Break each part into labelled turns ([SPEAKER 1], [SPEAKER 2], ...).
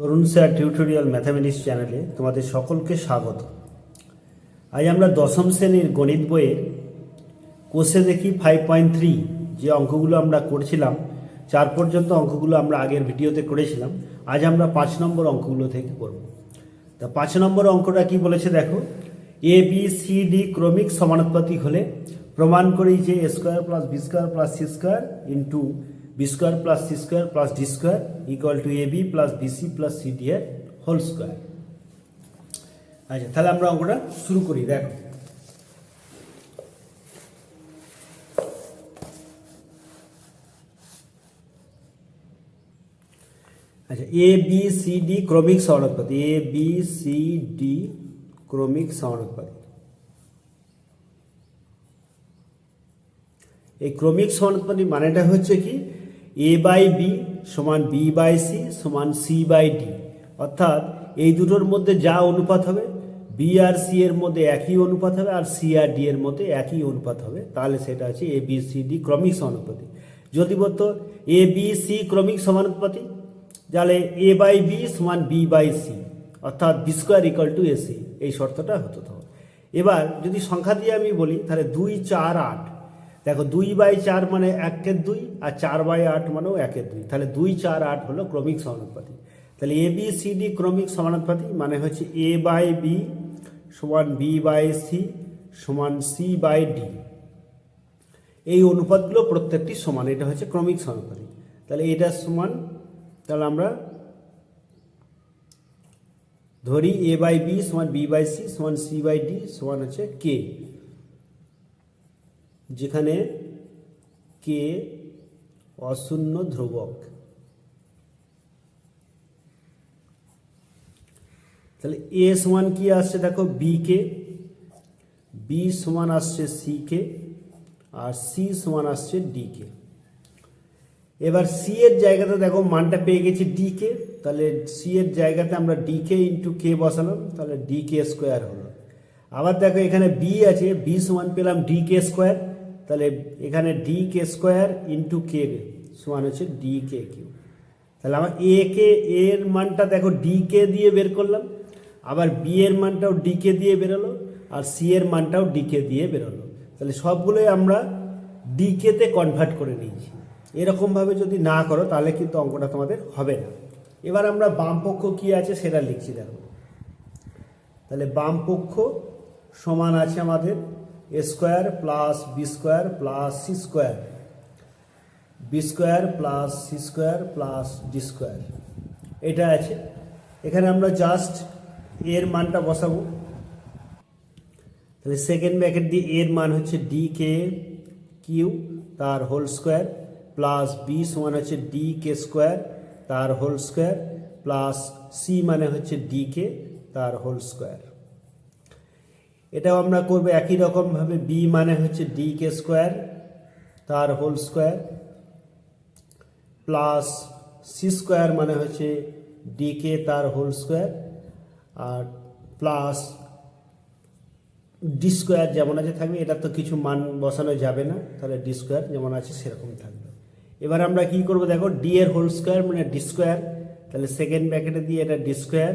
[SPEAKER 1] তরুণ sir tutorial mathematics চ্যানেলে তোমাদের সকলকে স্বাগত। আজ আমরা দশম শ্রেণির গণিত বইয়ের কোষে দেখি ফাইভ পয়েন্ট থ্রি যে অঙ্কগুলো আমরা করছিলাম, চার পর্যন্ত অঙ্কগুলো আমরা আগের ভিডিওতে করেছিলাম, আজ আমরা পাঁচ নম্বর অঙ্কগুলো থেকে করব তা পাঁচ নম্বর অঙ্কটা কি বলেছে দেখো এ বি সি ডি ক্রমিক সমানুপাতিক হলে প্রমাণ করি যে A square plus B square plus C square into B square plus C square plus D square equal to A B plus BC plus C D এর হোল স্কোয়ার আচ্ছা তাহলে আমরা অঙ্কটা শুরু করি, দেখো। আচ্ছা এ বি সি ডি ক্রমিক সমানুপাতি এ বি সি ডি ক্রমিক সমানুপাতি। এই ক্রমিক সমানুপাতি মানেটা হচ্ছে কি? এ বাই বি সমান বি বাই সি সমান সি বাই ডি অর্থাৎ এই দুটোর মধ্যে যা অনুপাত হবে বি আর সি এর মধ্যে একই অনুপাত হবে আর সি আর ডি এর মধ্যে একই অনুপাত হবে। তাহলে সেটা হচ্ছে এ বি সি ডি ক্রমিক সমানুপাতি। যদি বলতো এ বি সি ক্রমিক সমানুপাতি, তাহলে এ বাই বি সমান বি বাই সি অর্থাৎ B square equal to AC এই শর্তটা হতো তখন এবার যদি সংখ্যা দিয়ে আমি বলি, তাহলে দুই, চার, আট দেখো দুই বাই চার মানে একের দুই আর চার বাই আট মানেও একের দুই। তাহলে দুই চার আট হলো ক্রমিক সমানুপাতি। তাহলে এ, বি, সি, ডি ক্রমিক সমানুপাতি মানে হচ্ছে এ বাই বি সমান বি বাই সি সমান সি বাই ডি। এই অনুপাতগুলো প্রত্যেকটি সমান, এটা হচ্ছে ক্রমিক সমানুপাতি। তাহলে এটা সমান, তাহলে আমরা ধরি এ বাই বি সমান বি বাই সি সমান সি বাই ডি সমান হচ্ছে কে। যেখানে কে অশূন্য ধ্রুবক। তাহলে এ সমান কি আসছে দেখো বি কে। বি সমান আসছে সি কে, আর সি সমান আসছে ডি কে। এবার সি এর জায়গাতে দেখো, মানটা পেয়ে গেছি ডি কে। তাহলে সি এর জায়গাতে আমরা ডি কে ইন্টু কে বসালাম, তাহলে ডি কে স্কোয়ার হলো। আবার দেখো, এখানে বি আছে বি সমান পেলাম ডি কে স্কোয়ার তাহলে এখানে D K square into K, সমান হচ্ছে ডি কে কিউ তাহলে আমার এ কে এর মানটা দেখো ডি কে দিয়ে বের করলাম, আবার বি এর মানটাও ডি কে দিয়ে বেরোলো, আর সি এর মানটাও ডি কে দিয়ে বেরোলো। তাহলে সবগুলোই আমরা ডি কেতে কনভার্ট করে নিয়েছি। এরকমভাবে যদি না করো, তাহলে কিন্তু অঙ্কটা তোমাদের হবে না। এবার আমরা বাম পক্ষ কী আছে সেটা লিখছি, দেখো। তাহলে বাম পক্ষ সমান আছে আমাদের A square plus B square plus C square B square plus C square plus D square এটা আছে। এখানে আমরা জাস্ট এর মানটা বসাবো। তাহলে সেকেন্ড ব্র্যাকেট দিয়ে এর মান হচ্ছে ডি কে কিউ তার হোল স্কোয়ার প্লাস বি সমান হচ্ছে ডি কে স্কোয়ার তার হোল স্কোয়ার প্লাস সি মানে হচ্ছে ডি কে তার হোল স্কোয়ার এটাও আমরা করব একই রকমভাবে বি মানে হচ্ছে ডি কে স্কোয়ার তার whole square plus C square মানে হচ্ছে ডি কে তার হোল স্কোয়ার আর প্লাস ডি স্কোয়ার যেমন আছে থাকবে এটা তো কিছু মান বসানো যাবে না, তাহলে ডি স্কোয়ার যেমন আছে সেরকম থাকবে। এবার আমরা কি করব দেখো ডি এর হোল স্কোয়ার মানে ডি স্কোয়ার তাহলে সেকেন্ড ব্র্যাকেটে দিয়ে এটা ডি স্কোয়ার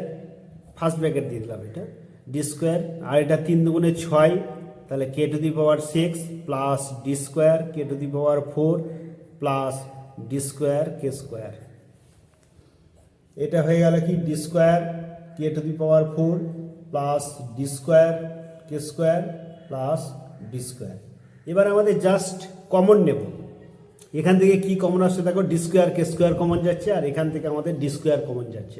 [SPEAKER 1] ফার্স্ট ব্র্যাকেট দিয়ে দিলাম এটা। ডি স্কোয়ার আর এটা তিন দুগুণে ছয়, তাহলে K to the power six plus D square K to the power four plus D square K square এটা হয়ে গেল কি? D square K to the power four plus D square K square plus D square এবার আমাদের just common নেব। এখান থেকে কি কমন আসছে? দেখো D square K square common যাচ্ছে, আর এখান থেকে আমাদের ডি স্কোয়ার কমন যাচ্ছে।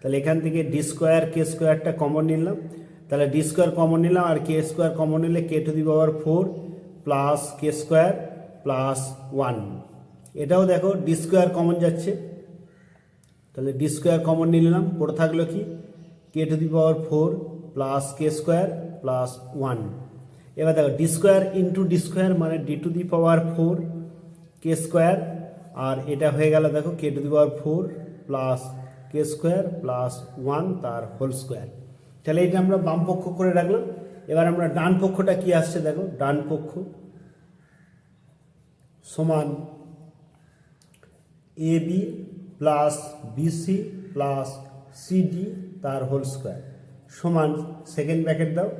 [SPEAKER 1] তাহলে এখান থেকে ডি স্কোয়ার কে স্কোয়ারটা কমন নিলাম। তাহলে ডি স্কোয়ার কমন নিলাম আর কে স্কোয়ার কমন নিলে K to the power four plus K square plus one এটাও দেখো ডি স্কোয়ার কমন যাচ্ছে। তাহলে ডি স্কোয়ার কমন নিলাম। পড়ে থাকল কি? K to the power four plus K square plus one এবার দেখো D square into D square মানে D to the power four K square আর এটা হয়ে গেল দেখো K to the power four plus K square plus one তার whole square তাহলে এটা আমরা বাম পক্ষ করে রাখলাম। এবার আমরা ডান পক্ষটা কি আসছে দেখো, ডান পক্ষ সমান A B plus BC plus CD তার হোল স্কোয়ার সমান সেকেন্ড ব্র্যাকেট দাও।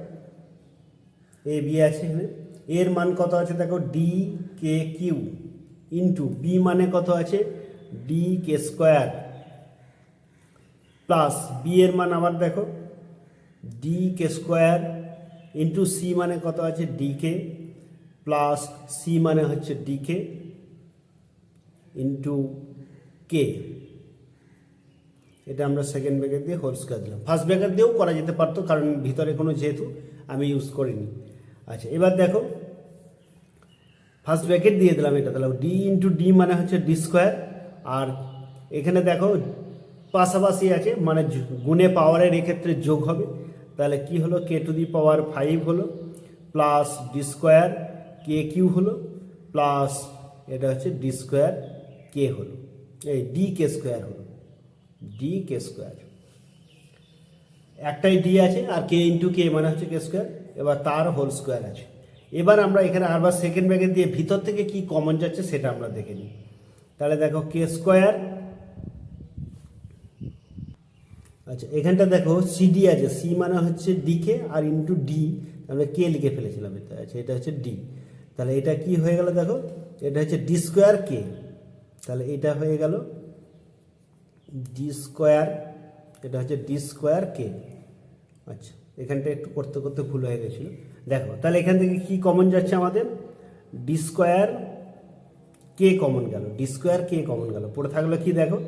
[SPEAKER 1] এ বি আছে এখানে। এর মান কত আছে দেখো D K cube into B মানে কত আছে? D K square plus B এর মান আবার দেখো D K square into C মানে কত আছে? ডি কে প্লাস সি মানে হচ্ছে ডি কে ইন্টু কে এটা আমরা সেকেন্ড ব্র্যাকেট দিয়ে হোল স্কোয়ার দিলাম। ফার্স্ট ব্র্যাকেট দিয়েও করা যেতে পারতো, কারণ ভিতরে কোনো যেহেতু আমি ইউজ করিনি। আচ্ছা এবার দেখো ফার্স্ট ব্র্যাকেট দিয়ে দিলাম এটা। তাহলে ডি ইন্টু ডি মানে হচ্ছে ডি স্কোয়ার আর এখানে দেখো পাশাপাশি আছে মানে গুণে পাওয়ারের এক্ষেত্রে যোগ হবে। তাহলে কি হলো? K to the power five হলো plus D square K cube হলো প্লাস এটা হচ্ছে ডি স্কোয়ার কে হলো। এই ডি কে স্কোয়ার হলো ডি কে স্কোয়ার একটাই ডি আছে, আর কে ইন্টু কে মানে হচ্ছে কে স্কোয়ার এবার তার হোল স্কোয়ার আছে। এবার আমরা এখানে আরবার সেকেন্ড ব্র্যাকেট দিয়ে ভিতর থেকে কি কমন যাচ্ছে সেটা আমরা দেখে নিই। তাহলে দেখো কে স্কোয়ার আচ্ছা এখানটা দেখো সিডি আছে। সি মানে হচ্ছে ডি কে আর ইন্টু ডি আমরা কে লিখে ফেলেছিলাম এটা? আচ্ছা এটা হচ্ছে ডি তাহলে এটা কি হয়ে গেল দেখো? এটা হচ্ছে ডি স্কোয়ার কে তাহলে এটা হয়ে গেল ডি স্কোয়ার এটা হচ্ছে ডি স্কোয়ার কে আচ্ছা এখানটা একটু করতে করতে ভুল হয়ে গেছিল। দেখো, তাহলে এখান থেকে কি কমন যাচ্ছে আমাদের? ডি স্কোয়ার কে কমন গেল। ডি স্কোয়ার কে কমন গেল। পড়ে থাকল কি দেখো?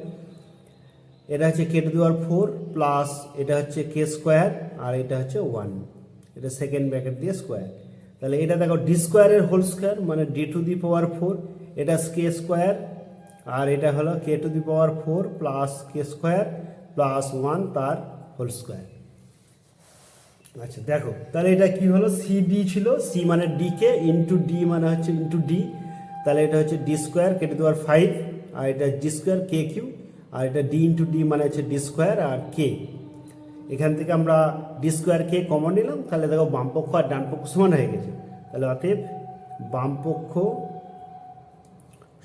[SPEAKER 1] এটা হচ্ছে K to the power four plus এটা হচ্ছে কে স্কোয়ার আর এটা হচ্ছে ওয়ান এটা সেকেন্ড ব্র্যাকেট দিয়ে স্কোয়ার তাহলে এটা দেখো ডি স্কোয়ারের হোল স্কোয়ার মানে D to the power four এটা কে স্কোয়ার আর এটা হলো K to the power four plus K square plus one তার হোল স্কোয়ার আচ্ছা দেখো, তাহলে এটা কি হলো? সি ডি ছিল সি মানে ডি কে ইন্টু ডি মানে হচ্ছে ইন্টু ডি তাহলে এটা হচ্ছে D square K to the power five আর এটা ডি স্কোয়ার কে কিউ আর এটা ডি ইন্টু ডি মানে হচ্ছে ডি স্কোয়ার আর কে এখান থেকে আমরা ডি স্কোয়ার কে কমন নিলাম, তাহলে দেখো বাম পক্ষ আর ডান পক্ষ সমান হয়ে গেছে। তাহলে অতএব বাম পক্ষ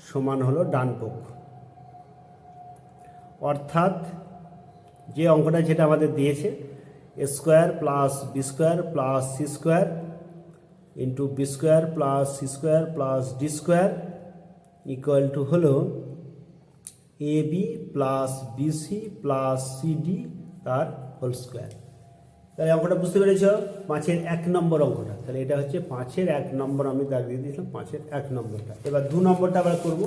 [SPEAKER 1] সমান হলো ডান পক্ষ। অর্থাৎ যে অঙ্কটা যেটা আমাদের দিয়েছে A square plus B square plus C square into B square plus C square plus D square equal to হলো A B plus BC plus CD তার হোল স্কোয়ার তাহলে অঙ্কটা বুঝতে পেরেছ? পাঁচের এক নম্বর অঙ্কটা। তাহলে এটা হচ্ছে পাঁচের এক নম্বর, আমি দাগ দিয়ে দিয়েছিলাম, পাঁচের এক নম্বরটা। এবার দু নম্বরটা আবার করব।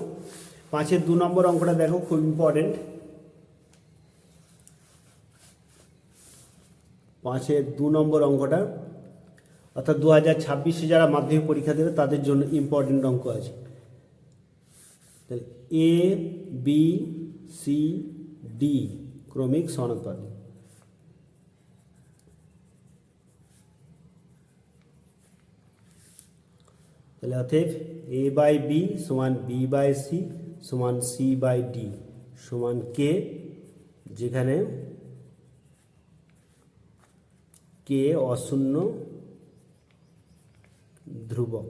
[SPEAKER 1] পাঁচের দু নম্বর অঙ্কটা দেখো, খুব ইম্পর্টেন্ট পাঁচের দু নম্বর অঙ্কটা, অর্থাৎ দু হাজার ছাব্বিশে যারা মাধ্যমিক পরীক্ষা দেবে, তাদের জন্য ইম্পর্টেন্ট অঙ্ক আছে। তাহলে এ বি সি ডি ক্রমিক সমানুপাতি তাহলে অতএব এ বাই বি সমান বি বাই সি সমান সি বাই ডি সমান কে যেখানে কে অশূন্য ধ্রুবক।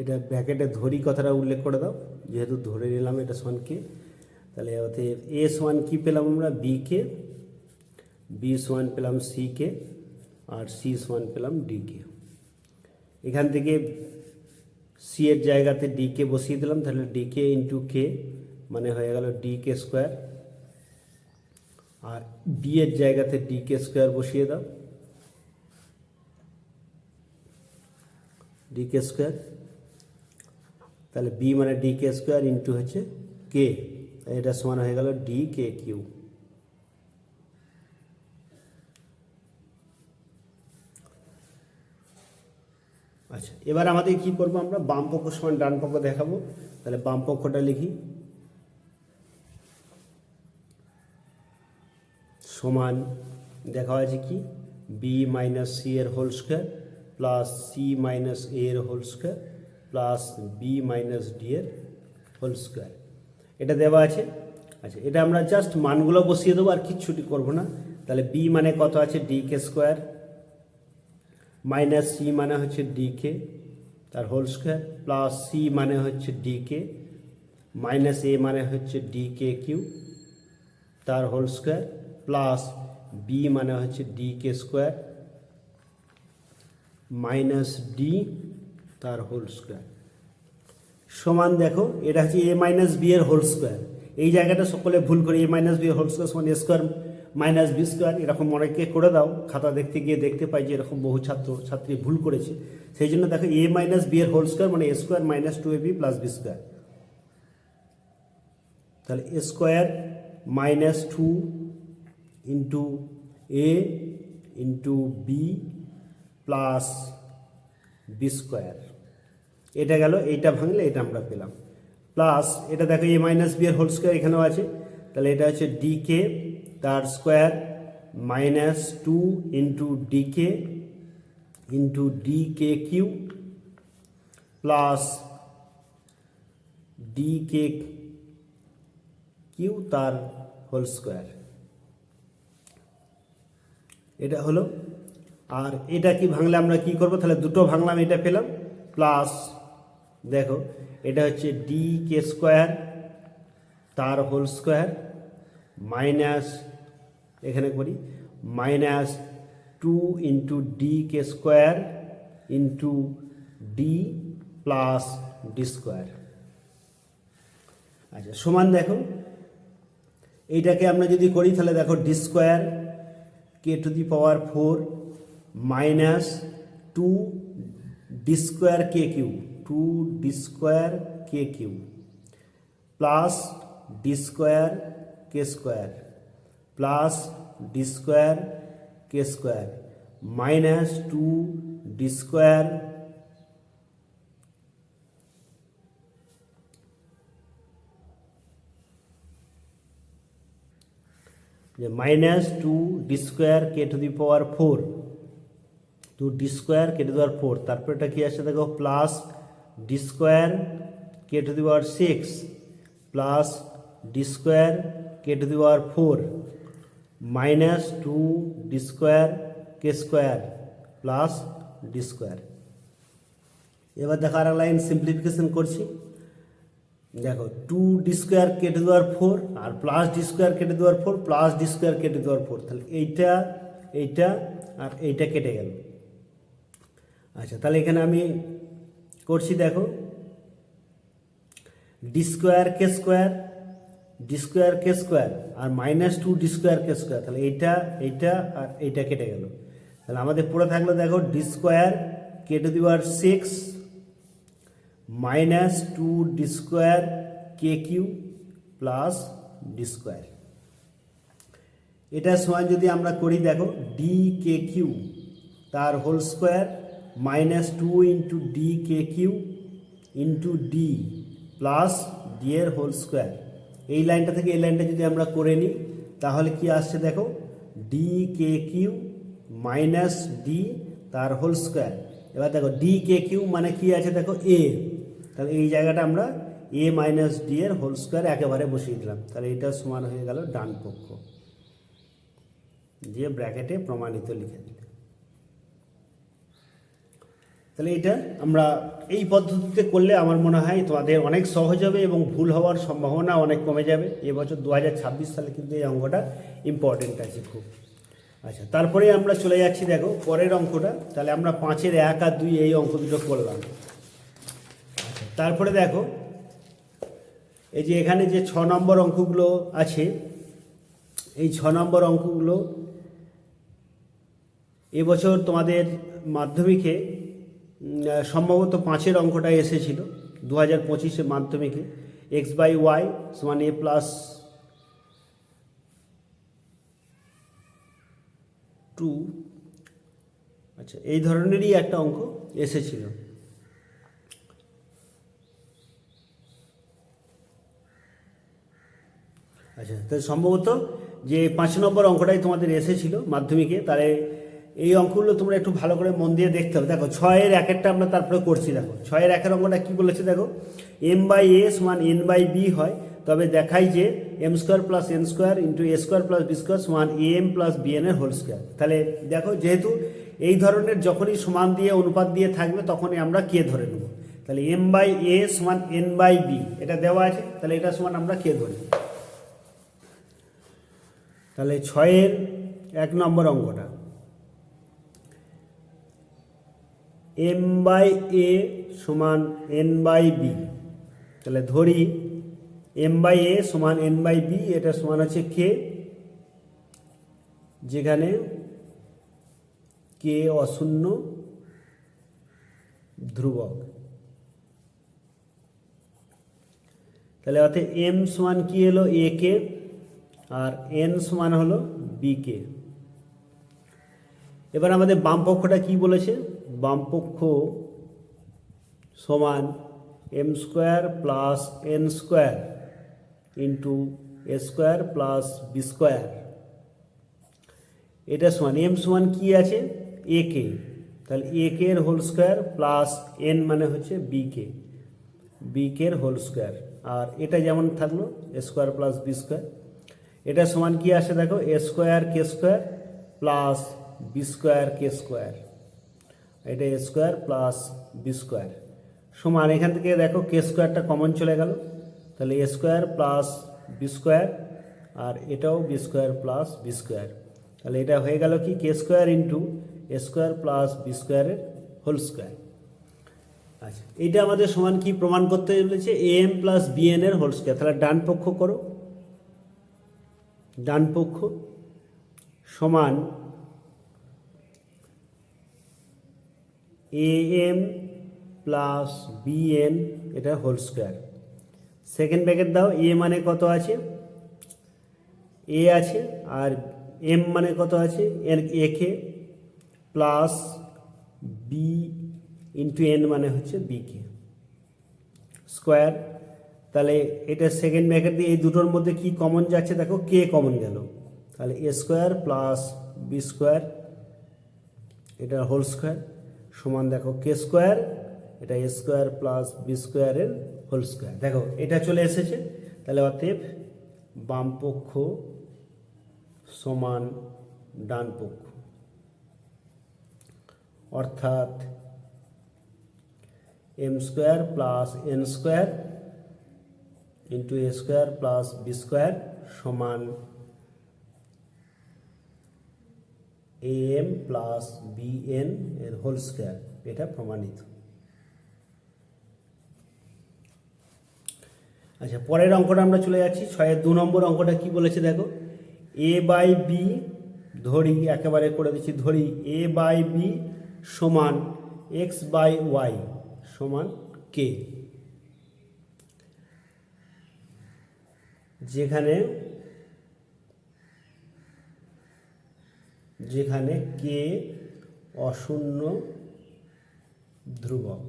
[SPEAKER 1] এটা ব্র্যাকেটে ধরি কথাটা উল্লেখ করে দাও। যেহেতু ধরে নিলাম এটা সমান কে তাহলে অতএব এ সমান কি পেলাম আমরা? বি কে বি সমান পেলাম সি কে আর সি সমান পেলাম ডি কে এখান থেকে সি এর জায়গাতে ডি কে বসিয়ে দিলাম, তাহলে ডি কে ইন্টু কে মানে হয়ে গেল ডি কে স্কোয়ার আর বি এর জায়গাতে ডি কে স্কোয়ার বসিয়ে দাও। ডি কে স্কোয়ার তাহলে বি মানে ডি কে স্কোয়ার ইন্টু হচ্ছে কে এটা সমান হয়ে গেল ডি কে কিউ আচ্ছা এবার আমাদের কি করব আমরা? বাম পক্ষ সমান ডান পক্ষ দেখাবো। তাহলে বাম পক্ষটা লিখি। সমান, দেখা হয়েছে কি? বি মাইনাস সি এর whole square plus C minus A এর whole square plus B minus D এর হোল স্কোয়ার এটা দেওয়া আছে। আচ্ছা এটা আমরা জাস্ট মানগুলো বসিয়ে দেবো, আর কিচ্ছুটি করব না। তাহলে বি মানে কত আছে? D K square minus C মানে হচ্ছে ডি কে তার হোল স্কোয়ার প্লাস সি মানে হচ্ছে ডি কে মাইনাস এ মানে হচ্ছে ডি কে কিউ, তার হোল স্কোয়ার প্লাস বি মানে হচ্ছে D K square minus D তার হোল স্কোয়ার সমান দেখো, এটা হচ্ছে এ মাইনাস বি এর হোল স্কোয়ার এই জায়গাটা সকলে ভুল করে A minus B whole square সমান A square minus B square এরকম অনেকে করে দাও। খাতা দেখতে গিয়ে দেখতে পাই যে এরকম বহু ছাত্র, ছাত্রী ভুল করেছে। সেই জন্য দেখো এ মাইনাস বি এর হোল স্কোয়ার মানে A square minus two A B plus B square তাহলে A square minus two into A into B plus B square এটা গেল, এইটা ভাঙলে এটা আমরা পেলাম। প্লাস এটা দেখো এ মাইনাস বি এর হোল স্কোয়ার এখানেও আছে। তাহলে এটা হচ্ছে ডি কে তার square minus two into D K into D K cube plus D K cube তার হোল স্কোয়ার এটা হলো। আর এটা কি ভাঙলে আমরা কি করব? তাহলে দুটো ভাঙলাম, এটা পেলাম। প্লাস দেখো, এটা হচ্ছে ডি কে স্কোয়ার তার হোল স্কোয়ার মাইনাস এখানে করি minus two into D K square into D plus D square আচ্ছা সমান দেখো এইটাকে আমরা যদি করি, তাহলে দেখো D square K to the power four minus two D square K cube two D square K cube plus D square K square plus D square K square minus two D square minus two D square K to the power four two D square K to the power four তারপর এটা কি আসছে দেখো plus D square K to the power six plus D square K to the power four minus two D square K square plus D square এবার দেখো আর line simplification করছি। দেখো two D square K to the power four R plus D square K to the power four plus D square K to the power four তাহলে এইটা এইটা আর এইটা কেটে গেল। আচ্ছা তাহলে এখানে আমি করছি দেখো। D square K square D square K square আর minus two D square K square তাহলে এইটা এইটা আর এইটা কেটে গেল। তাহলে আমাদের পুরো থাকল দেখো D square K to the power six minus two D square K cube plus D square এটা সমান যদি আমরা করি দেখো ডি কে কিউ তার whole square minus two into D K cube into D plus D এর whole square এই লাইনটা থেকে এই লাইনটা যদি আমরা করে নিই, তাহলে কি আসছে দেখো? D K cube minus D তার হোল স্কোয়ার এবার দেখো ডি কে কিউ মানে কি আছে দেখো? এ তাহলে এই জায়গাটা আমরা এ মাইনাস ডি এর হোল স্কোয়ার একেবারে বসিয়ে দিলাম। তাহলে এটা সমান হয়ে গেল ডান পক্ষ। দিয়ে ব্র্যাকেটে প্রমাণিত লিখে দিলাম তাহলে এটা আমরা এই পদ্ধতিতে করলে আমার মনে হয় তোমাদের অনেক সহজ হবে এবং ভুল হওয়ার সম্ভাবনা অনেক কমে যাবে। এবছর দু হাজার ছাব্বিশ সালে কিন্তু এই অঙ্কটা ইম্পর্টেন্ট আছে খুব। আচ্ছা তারপরে আমরা চলে যাচ্ছি দেখো পরের অঙ্কটা। তাহলে আমরা পাঁচের এক আর দুই এই অঙ্ক দুটো করলাম। আচ্ছা তারপরে দেখো এই যে এখানে যে ছ নম্বর অঙ্কগুলো আছে, এই ছ নম্বর অঙ্কগুলো এবছর তোমাদের মাধ্যমিকে সম্ভবত পাঁচের অঙ্কটা এসেছিল দু হাজার পঁচিশে মাধ্যমিকে। এক্স বাই ওয়াই সমান এ প্লাস টু আচ্ছা এই ধরনেরই একটা অঙ্ক এসেছিল। আচ্ছা তাহলে সম্ভবত যে পাঁচ নম্বর অঙ্কটাই তোমাদের এসেছিল মাধ্যমিকে, তাহলে এই অঙ্কগুলো তোমরা একটু ভালো করে মন দিয়ে দেখতে হবে। দেখো, ছয়ের এক একটা আমরা তারপরে করছি, দেখো। ছয়ের একের অঙ্কটা কি বলেছে, দেখো? এম বাই এ সমান এন বাই বি হয়, তবে দেখাই যে M square plus N square into A square plus B square সমান A M plus B N এর হোল স্কোয়ার তাহলে দেখো, যেহেতু এই ধরনের যখনই সমান দিয়ে, অনুপাত দিয়ে থাকবে, তখনই আমরা কে ধরে নেব। তাহলে এম বাই এ সমান এন বাই বি এটা দেওয়া আছে, তাহলে এটা সমান আমরা কে ধরি। তাহলে ছয়ের এক নম্বর অঙ্কটা। এম বাই এ সমান এন বাই বি তাহলে ধরি এম বাই এ সমান এন বাই বি এটা সমান হচ্ছে কে যেখানে কে অশূন্য ধ্রুবক। তাহলে অর্থাৎ এম সমান কি এলো এ কে আর এন সমান হলো বি কে এবার আমাদের বাম পক্ষটা কি বলেছে? বাম পক্ষ সমান M square plus N square into A square plus B square এটা সমান এম সমান কি আছে? এ কে তাহলে A K whole square plus N মানে হচ্ছে বি কে বি কে এর হোল স্কোয়ার আর এটা যেমন থাকল A square plus B square এটা সমান কি আসে দেখো? A square K square plus B square K square এটা A square plus B square সমান এখান থেকে দেখো কে স্কোয়ারটা কমন চলে গেল। তাহলে A square plus B square আর এটাও B square plus B square তাহলে এটা হয়ে গেল কি? K square into A square plus B স্কোয়ারের হোল স্কোয়ার আচ্ছা এটা আমাদের সমান কি? প্রমাণ করতে চলেছে A M plus B N এর হোল স্কোয়ার তাহলে ডান পক্ষ করো। ডান পক্ষ সমান A M plus B N এটা হোল স্কোয়ার সেকেন্ড ব্র্যাকেট দাও এ মানে কত আছে? এ আছে, আর এম মানে কত আছে? এর A K plus B into N মানে হচ্ছে বি কে স্কোয়ার তাহলে এটা সেকেন্ড ব্র্যাকেট দিয়ে এই দুটোর মধ্যে কি কমন যাচ্ছে? দেখো কে কমন গেল। তাহলে A square plus B square এটা হোল স্কোয়ার সমান দেখো কে স্কোয়ার এটা এ স্কোয়ার প্লাস বি স্কোয়ারের হোল স্কোয়ার দেখো, এটা চলে এসেছে। তাহলে অতএব বাম পক্ষ সমান ডান পক্ষ। অর্থাৎ M square plus N square into A square plus B square সমান A M plus B N এর হোল স্কোয়ার এটা প্রমাণিত। আচ্ছা পরের অঙ্কটা আমরা চলে যাচ্ছি। ছয়ের দু নম্বর অঙ্কটা কি বলেছে দেখো? এ বাই বি ধরি, একেবারে করে দিচ্ছি, ধরি এ বাই বি সমান এক্স বাই ওয়াই সমান কে যেখানে যেখানে কে অশূন্য ধ্রুবক।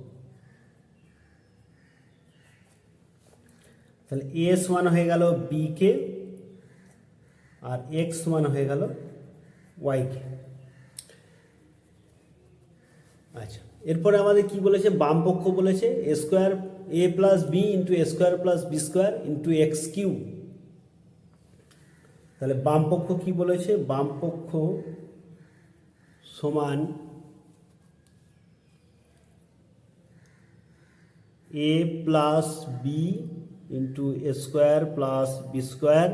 [SPEAKER 1] তাহলে এ সমান হয়ে গেল বি কে আর এক্স সমান হয়ে গেল ওয়াই কে। আচ্ছা এরপরে আমাদের কি বলেছে? বাম পক্ষ বলেছে A square A plus B into A square plus B square into X Q তাহলে বাম পক্ষ কি বলেছে? বাম পক্ষ সমান A plus B into A square plus B square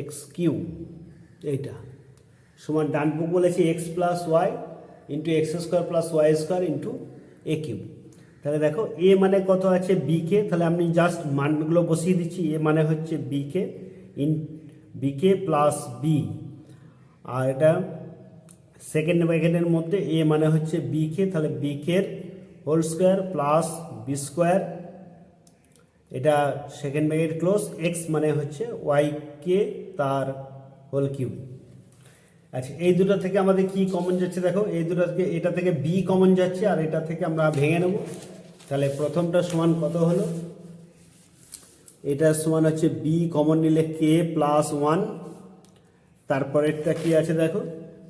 [SPEAKER 1] X Q এইটা। সমান ডান পক্ষ বলেছে X plus Y into X square plus Y square into A Q তাহলে দেখো এ মানে কত আছে বি কে তাহলে আমি জাস্ট মানগুলো বসিয়ে দিচ্ছি। এ মানে হচ্ছে B K in B K plus B আর এটা সেকেন্ড ব্র্যাকেটের মধ্যে এ মানে হচ্ছে বি কে তাহলে বি কের whole square plus B square এটা সেকেন্ড ব্র্যাকেট ক্লোজ এক্স মানে হচ্ছে ওয়াই কে তার হোল কিউ আচ্ছা এই দুটো থেকে আমাদের কি কমন যাচ্ছে দেখো, এই দুটো থেকে, এটা থেকে বি কমন যাচ্ছে আর এটা থেকে আমরা ভেঙে নেব। তাহলে প্রথমটা সমান কত হলো? এটা সমান হচ্ছে বি কমন নিলে কে প্লাস ওয়ান তারপরেরটা কি আছে দেখো?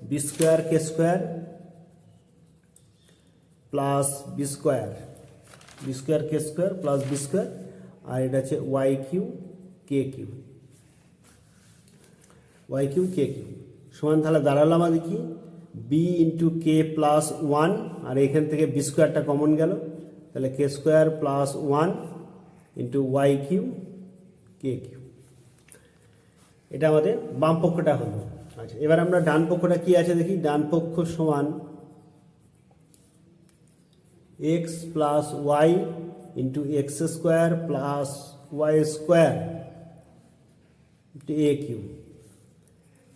[SPEAKER 1] B square K square plus B square B square K square plus B square আর এটা হচ্ছে Y Q K Q Y Q K Q সমান তাহলে দাঁড়াল আমাদের কি? B into K plus one আর এখান থেকে বি স্কোয়ারটা কমন গেল। তাহলে K square plus one into Y Q K Q এটা আমাদের বাম পক্ষটা হলো। আচ্ছা এবার আমরা ডান পক্ষটা কি আছে দেখি? ডান পক্ষ সমান X plus Y into X square plus Y square A Q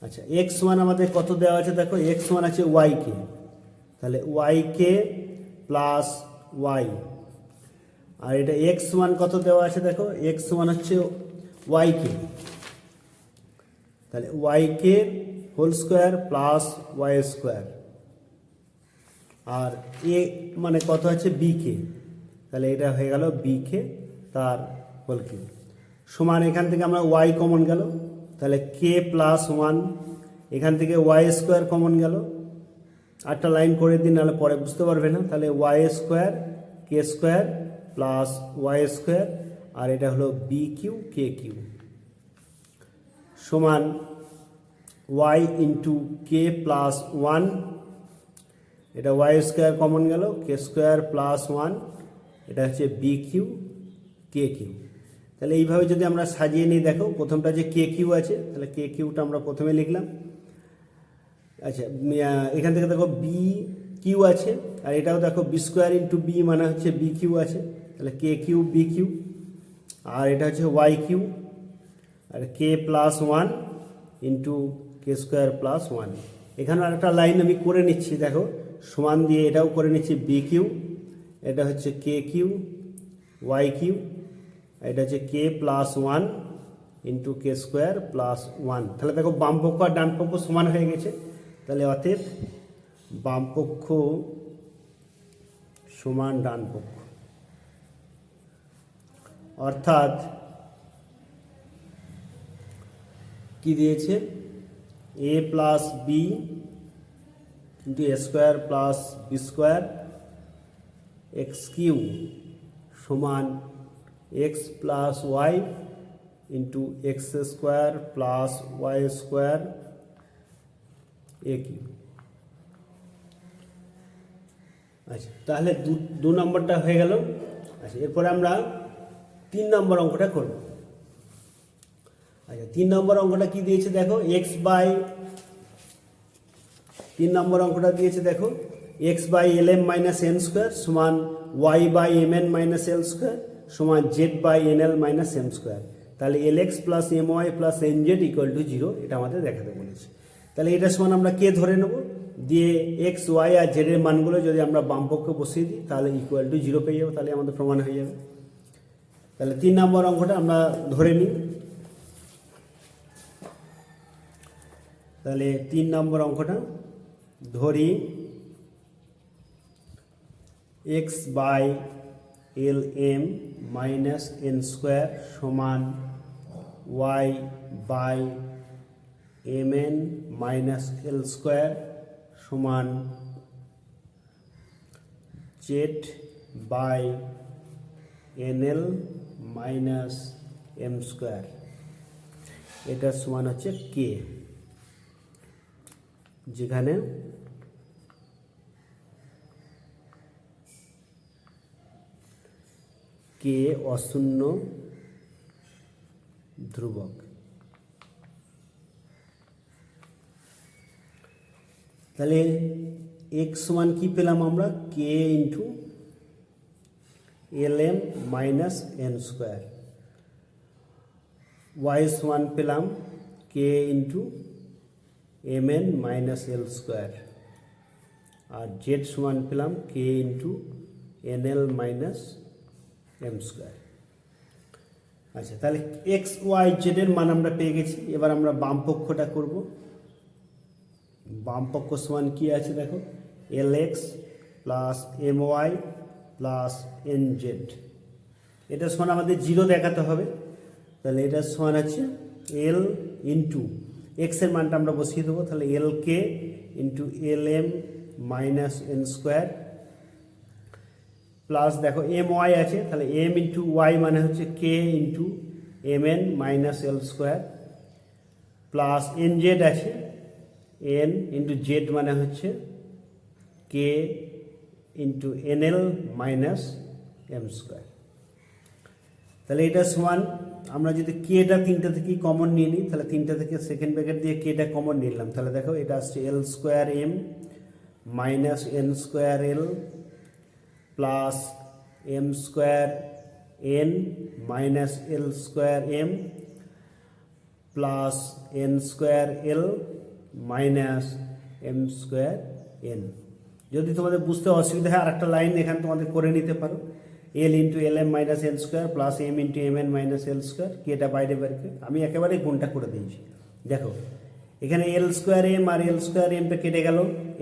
[SPEAKER 1] আচ্ছা এক্স ওয়ান আমাদের কত দেওয়া আছে দেখো? এক্স ওয়ান আছে ওয়াই কে। তাহলে ওয়াই কে প্লাস ওয়াই আর এটা এক্স ওয়ান কত দেওয়া আছে দেখো? এক্স ওয়ান হচ্ছে ওয়াই কে। তাহলে Y K whole square plus Y square আর এ মানে কত আছে? বি কে তাহলে এটা হয়ে গেল বি কে তার হোল কিউব সমান এখান থেকে আমরা ওয়াই কমন গেল। তাহলে কে প্লাস ওয়ান এখান থেকে ওয়াই স্কোয়ার কমন গেল। আটটা লাইন করে দিন, নাহলে পরে বুঝতে পারবে না। তাহলে Y square K square plus Y square আর এটা হলো বি কিউ কে কিউ সমান Y into K plus one এটা ওয়াই স্কোয়ার কমন গেল কে স্কোয়ার প্লাস ওয়ান এটা হচ্ছে বি কিউ কে কিউ তাহলে এইভাবে যদি আমরা সাজিয়ে নিই, দেখো, প্রথমটা যে কে কিউ আছে, তাহলে কে কিউটা আমরা প্রথমে লিখলাম। আচ্ছা এখান থেকে দেখো বি কিউ আছে, আর এটাও দেখো বি স্কোয়ার ইন্টু বি মানে হচ্ছে বি কিউ আছে, তাহলে কে কিউ বি কিউ আর এটা হচ্ছে Y Q R K plus one into K square plus one এখানে আরেকটা লাইন আমি করে নিচ্ছি, দেখো। সমান দিয়ে এটাও করে নিচ্ছি বি কিউ এটা হচ্ছে কে কিউ ওয়াই কিউ এটা হচ্ছে K plus one into K square plus one তাহলে দেখো বাম পক্ষ আর ডান পক্ষ সমান হয়ে গেছে। তাহলে অতএব বাম পক্ষ সমান ডান পক্ষ। অর্থাৎ কি দিয়েছে? A plus B into A square plus B square X Q সমান X plus Y into X square plus Y square A Q আচ্ছা তাহলে দু নম্বরটা হয়ে গেল। আচ্ছা এরপরে আমরা তিন নম্বর অঙ্কটা করব। আচ্ছা তিন নম্বর অঙ্কটা কি দিয়েছে দেখো? এক্স বাই তিন নম্বর অঙ্কটা দিয়েছে দেখো X by L M minus N square সমান Y by M N minus L square সমান Z by N L minus M square তাহলে L X plus M Y plus N Z equal to zero এটা আমাদের দেখাতে বলেছে। তাহলে এটা সমান আমরা কে ধরে নেব? দিয়ে এক্স ওয়াই আর জেড এর মানগুলো যদি আমরা বাম পক্ষে বসিয়ে দিই, তাহলে ইকুয়াল টু জিরো পেয়ে যাব, তাহলে আমাদের প্রমাণ হয়ে যাবে। তাহলে তিন নম্বর অঙ্কটা আমরা ধরে নিই। তাহলে তিন নম্বর অঙ্কটা ধরি X by L M minus N square সমান Y by M N minus L square সমান Z by N L minus M square এটার সমান হচ্ছে কে যেখানে কে অশূন্য ধ্রুবক। তাহলে এক্স সমান কি পেলাম আমরা? K into L M minus N square Y সমান পেলাম K into M N minus L square আর জেড সমান পেলাম K into N L minus M square আচ্ছা তাহলে এক্স ওয়াই জেডের মান আমরা পেয়ে গেছি। এবার আমরা বাম পক্ষটা করব। বাম পক্ষ সমান কি আছে দেখো? L X plus M Y plus N Z এটা সমান আমাদের জিরো দেখাতে হবে। তাহলে এটা সমান আছে এল ইন্টু এক্সের মানটা আমরা বসিয়ে দেবো। তাহলে L K into L M minus N square plus দেখো এম ওয়াই আছে, তাহলে এম ইন্টু ওয়াই মানে হচ্ছে K into M N minus L square plus N Z আছে। এন ইন্টু জেড মানে হচ্ছে K into N L minus M square তাহলে এটা সমান আমরা যদি কেটা তিনটা থেকে কমন নিয়ে নিই, তাহলে তিনটা থেকে সেকেন্ড ব্র্যাকেট দিয়ে কেটা কমন নিলাম। তাহলে দেখো, এটা আসছে L square M minus N square L plus M square N minus L square M plus N square L minus M square N যদি তোমাদের বুঝতে অসুবিধা হয়, আরেকটা লাইন এখানে তোমাদের করে নিতে পারো। L into L M minus N square plus M into M N minus L square কি এটা বাইরে বেরকে আমি একেবারে গুণটা করে দিয়েছি। দেখো, এখানে এল স্কোয়ার এম আর এল স্কোয়ার এমটা কেটে গেল।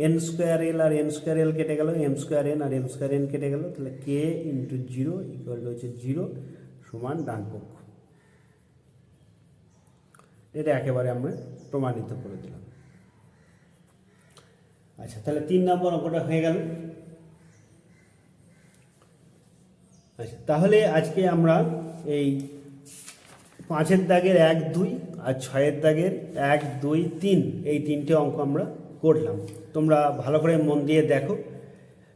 [SPEAKER 1] এন স্কোয়ার এল আর এন স্কোয়ার এল কেটে গেল। এম স্কোয়ার এন আর এম স্কোয়ার এন কেটে গেল। তাহলে কে ইন্টু জিরো ইকুয়াল হচ্ছে জিরো সমান ডান পক্ষ। এটা একেবারে আমরা প্রমাণিত করে দিলাম। আচ্ছা তাহলে তিন নম্বর অঙ্কটা হয়ে গেল। আচ্ছা তাহলে আজকে আমরা এই পাঁচের দাগের এক, দুই আর ছয়ের দাগের এক, দুই, তিন, এই তিনটে অঙ্ক আমরা করলাম। তোমরা ভালো করে মন দিয়ে দেখো।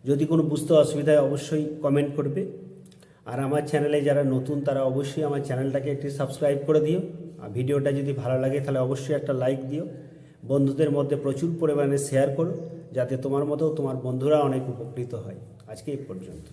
[SPEAKER 1] যদি কোনো বুঝতে অসুবিধা হয়, অবশ্যই কমেন্ট করবে। আর আমার চ্যানেলে যারা নতুন, তারা অবশ্যই আমার চ্যানেলটাকে একটি সাবস্ক্রাইব করে দিও। আর ভিডিওটা যদি ভালো লাগে, তাহলে অবশ্যই একটা লাইক দিও। বন্ধুদের মধ্যে প্রচুর পরিমাণে শেয়ার করো, যাতে তোমার মতো তোমার বন্ধুরা অনেক উপকৃত হয়। আজকে এই পর্যন্ত।